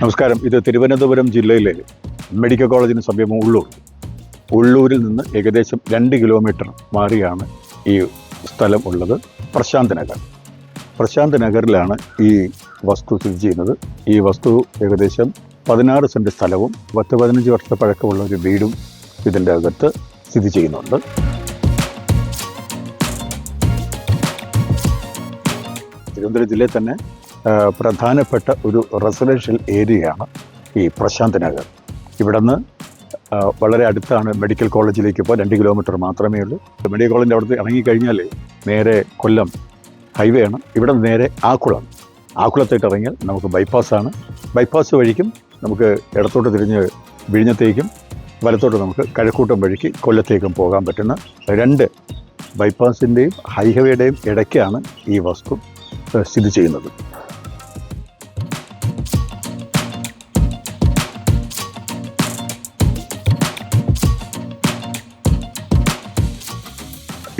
നമസ്കാരം. ഇത് തിരുവനന്തപുരം ജില്ലയിലെ മെഡിക്കൽ കോളേജിന് സമീപം ഉള്ളൂർ. ഉള്ളൂരിൽ നിന്ന് ഏകദേശം രണ്ട് കിലോമീറ്റർ മാറിയാണ് ഈ സ്ഥലം ഉള്ളത്. പ്രശാന്ത് നഗർ. പ്രശാന്ത് നഗറിലാണ് ഈ വസ്തു സ്ഥിതി ചെയ്യുന്നത്. ഈ വസ്തു ഏകദേശം പതിനാറ് സെന്റ് സ്ഥലവും പത്ത് പതിനഞ്ച് വർഷ പഴക്കമുള്ള ഒരു വീടും ഇതിന്റെ അകത്ത് സ്ഥിതി ചെയ്യുന്നുണ്ട്. തിരുവനന്തപുരം ജില്ലയിൽ തന്നെ പ്രധാനപ്പെട്ട ഒരു റെസിഡൻഷ്യൽ ഏരിയയാണ് ഈ പ്രശാന്ത് നഗർ. ഇവിടെ നിന്ന് വളരെ അടുത്താണ് മെഡിക്കൽ കോളേജിലേക്ക് ഇപ്പോൾ രണ്ട് കിലോമീറ്റർ മാത്രമേ ഉള്ളൂ. മെഡിക്കൽ കോളേജിന്റെ അവിടുത്തെ ഇറങ്ങിക്കഴിഞ്ഞാൽ നേരെ കൊല്ലം ഹൈവേ ആണ്. ഇവിടെ നേരെ ആക്കുളം. ആക്കുളത്തേക്ക് ഇറങ്ങിയാൽ നമുക്ക് ബൈപ്പാസ്സാണ് ബൈപ്പാസ് വഴിക്കും നമുക്ക് ഇടത്തോട്ട് തിരിഞ്ഞ് വിഴിഞ്ഞത്തേക്കും വലത്തോട്ട് നമുക്ക് കഴക്കൂട്ടം വഴിക്ക് കൊല്ലത്തേക്കും പോകാൻ പറ്റുന്ന രണ്ട് ബൈപ്പാസിന്റെയും ഹൈവേയുടെയും ഇടയ്ക്കാണ് ഈ വസ്തു സ്ഥിതി ചെയ്യുന്നത്.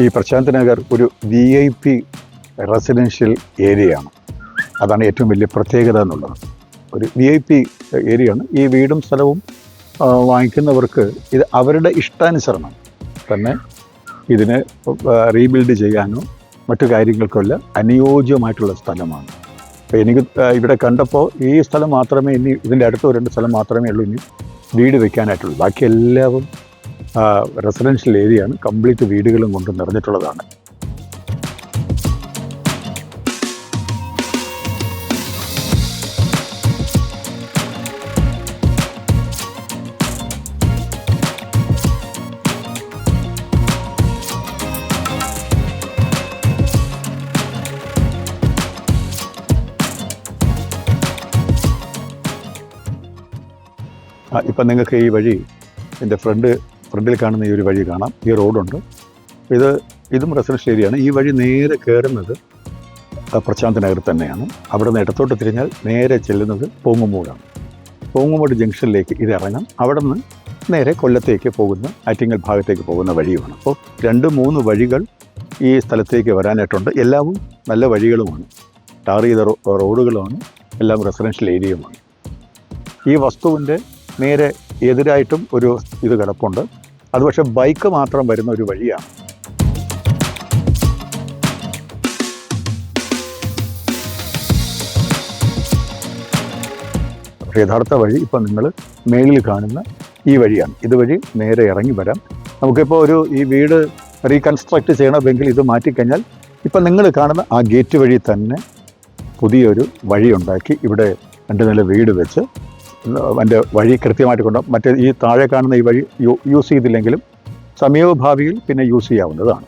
ഈ പ്രശാന്ത് നഗർ ഒരു വി ഐ പി റെസിഡൻഷ്യൽ ഏരിയയാണ് അതാണ് ഏറ്റവും വലിയ പ്രത്യേകത എന്നുള്ളത്. ഒരു വി ഐ പി ഏരിയയാണ് ഈ വീടും സ്ഥലവും വാങ്ങിക്കുന്നവർക്ക് ഇത് അവരുടെ ഇഷ്ടാനുസരണം തന്നെ ഇതിനെ റീബിൽഡ് ചെയ്യാനോ മറ്റു കാര്യങ്ങൾക്കുമല്ല അനുയോജ്യമായിട്ടുള്ള സ്ഥലമാണ്. അപ്പോൾ എനിക്ക് ഇവിടെ കണ്ടപ്പോൾ ഈ സ്ഥലം മാത്രമേ ഇനി ഇതിന്റെ അടുത്ത് രണ്ട് സ്ഥലം മാത്രമേ ഉള്ളൂ ഇനി വീട് വയ്ക്കാനായിട്ടുള്ളൂ ബാക്കി എല്ലാവും റെസിഡൻഷ്യൽ ഏരിയ ആണ് കംപ്ലീറ്റ് വീടുകളും കൊണ്ട് നിറഞ്ഞിട്ടുള്ളതാണ്. ഇപ്പം നിങ്ങൾക്ക് ഈ വഴി എന്റെ ഫ്രണ്ട് ഫ്രണ്ടിൽ കാണുന്ന ഈ ഒരു വഴി കാണാം. ഈ റോഡുണ്ട്. ഇത് ഇതും റെസിഡൻഷ്യൽ ഏരിയയാണ് ഈ വഴി നേരെ കയറുന്നത് പ്രശാന്ത് നഗർ തന്നെയാണ്. അവിടെ നിന്ന് ഇടത്തോട്ട് തിരിഞ്ഞാൽ നേരെ ചെല്ലുന്നത് പൂങ്ങുമൂടാണ്. പൂങ്ങുമൂട് ജംഗ്ഷനിലേക്ക് ഇത് ഇറങ്ങാം. അവിടെ നിന്ന് നേരെ കൊല്ലത്തേക്ക് പോകുന്ന ആറ്റിങ്ങൽ ഭാഗത്തേക്ക് പോകുന്ന വഴിയുമാണ്. അപ്പോൾ രണ്ട് മൂന്ന് വഴികൾ ഈ സ്ഥലത്തേക്ക് വരാനായിട്ടുണ്ട്. എല്ലാവും നല്ല വഴികളുമാണ്. ടാർ ചെയ്ത റോഡുകളുമാണ്. എല്ലാം റെസിഡൻഷ്യൽ ഏരിയയുമാണ് ഈ വസ്തുവിന്റെ നേരെ എതിരായിട്ടും ഒരു ഇത് കിടപ്പുണ്ട്. അത് പക്ഷെ ബൈക്ക് മാത്രം വരുന്ന ഒരു വഴിയാണ്. യഥാർത്ഥ വഴി ഇപ്പം നിങ്ങൾ മേളിൽ കാണുന്ന ഈ വഴിയാണ്. ഇതുവഴി നേരെ ഇറങ്ങി വരാം. നമുക്കിപ്പോൾ ഒരു ഈ വീട് റീകൺസ്ട്രക്ട് ചെയ്യണമെങ്കിൽ ഇത് മാറ്റിക്കഴിഞ്ഞാൽ ഇപ്പം നിങ്ങൾ കാണുന്ന ആ ഗേറ്റ് വഴി തന്നെ പുതിയൊരു വഴിയുണ്ടാക്കി ഇവിടെ രണ്ട് നില വീട് വെച്ച് അതിന്റെ വഴി കൃത്യമായിട്ട് കൊണ്ട് മറ്റേ ഈ താഴെ കാണുന്ന ഈ വഴി യൂസ് ചെയ്തില്ലെങ്കിലും സമീപഭാവിയിൽ പിന്നെ യൂസ് ചെയ്യാവുന്നതാണ്.